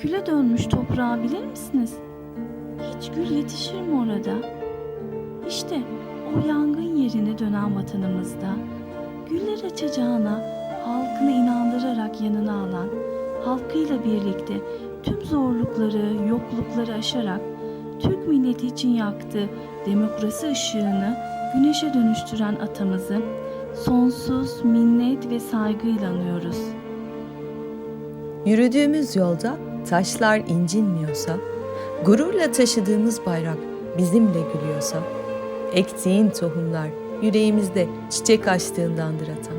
küle dönmüş toprağı bilir misiniz? Hiç gül yetişir mi orada? İşte o yangın yerine dönen vatanımızda güller açacağına halkını inandırarak yanına alan, halkıyla birlikte tüm zorlukları, yoklukları aşarak Türk milleti için yaktığı demokrasi ışığını güneşe dönüştüren atamızı sonsuz minnet ve saygıyla anıyoruz. Yürüdüğümüz yolda taşlar incinmiyorsa, gururla taşıdığımız bayrak bizimle gülüyorsa, ektiğin tohumlar yüreğimizde çiçek açtığındandır atam.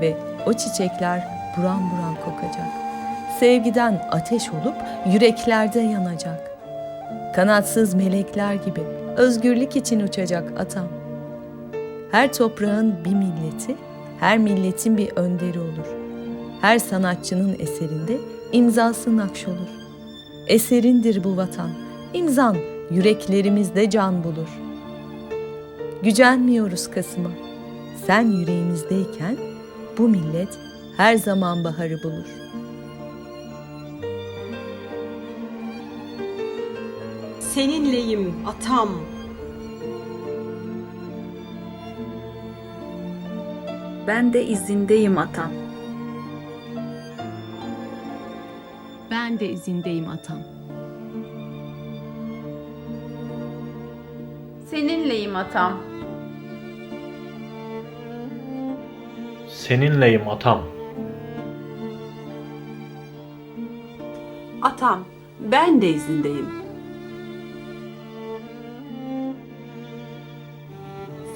Ve o çiçekler buram buram kokacak. Sevgiden ateş olup yüreklerde yanacak. Kanatsız melekler gibi özgürlük için uçacak atam. Her toprağın bir milleti, her milletin bir önderi olur. Her sanatçının eserinde imzası nakş olur. Eserindir bu vatan, imzan yüreklerimizde can bulur. Gücenmiyoruz Kasım'a. Sen yüreğimizdeyken bu millet her zaman baharı bulur. Seninleyim atam. Ben de izindeyim atam. Ben de izindeyim atam. Seninleyim atam. Seninleyim atam. Atam, ben de izindeyim.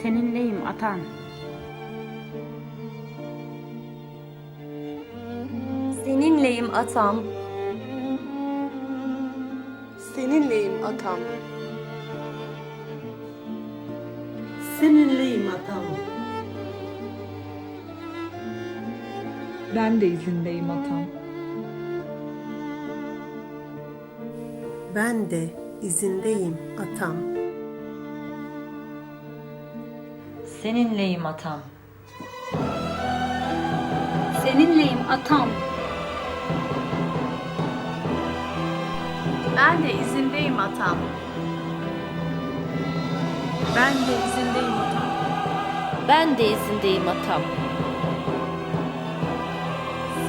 Seninleyim atam. Seninleyim atam. Seninleyim atam. Seninleyim atam. Ben de izindeyim atam. Ben de izindeyim atam. Seninleyim atam. Seninleyim atam. Ben de izindeyim atam. Ben de izindeyim atam. Ben de izindeyim atam.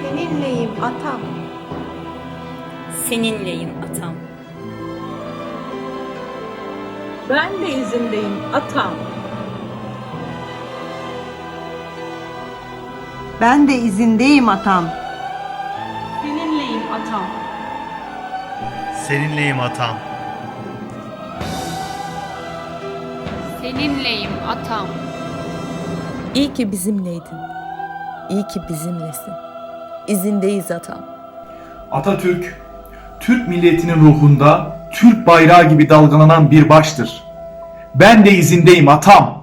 Seninleyim atam. Seninleyim atam. Ben de izindeyim atam. Ben de izindeyim atam. Seninleyim atam. Seninleyim atam. Seninleyim atam. İyi ki bizimleydin. İyi ki bizimlesin. İzindeyiz atam. Atatürk, Türk milletinin ruhunda Türk bayrağı gibi dalgalanan bir baştır. Ben de izindeyim atam.